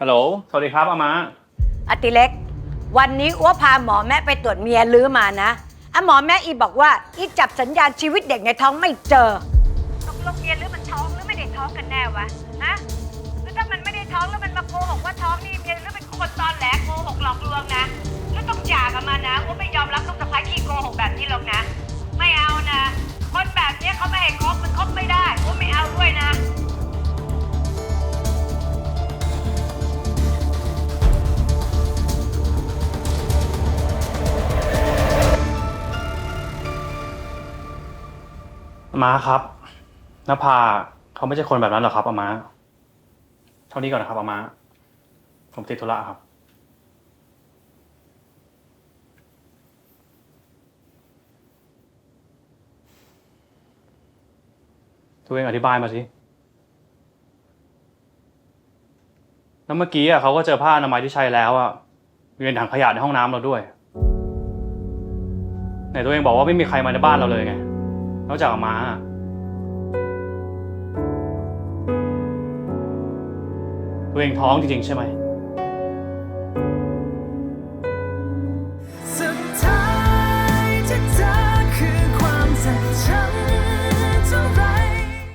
ฮัลโหล สวัสดีครับอามาอติเล็ก วันนี้อ้วพาหมอแม่ไปตรวจเมียลื้อมานะอะหมอแม่อีบอกว่าอีจับสัญญาณชีวิตเด็กในท้องไม่เจอ ตกลงเมียลื้อมันท้องหรือไม่ได้ท้องกันแน่วะ มาครับนภาเขาไม่ใช่คนแบบนั้นหรอกครับอามาเท่านี้ก่อนนะครับอามาผมติดธุระครับ ตัวเองอธิบายมาสิ แล้วเมื่อกี้อะเขาก็เจอผ้าอนามัยที่ใช้แล้วอะอยู่ในถังขยะในห้องน้ำเราด้วย ไหนตัวเองบอกว่าไม่มีใครมาในบ้านเราเลยไง นอกจากอามาตัวเองท้องจริงๆใช่ไหม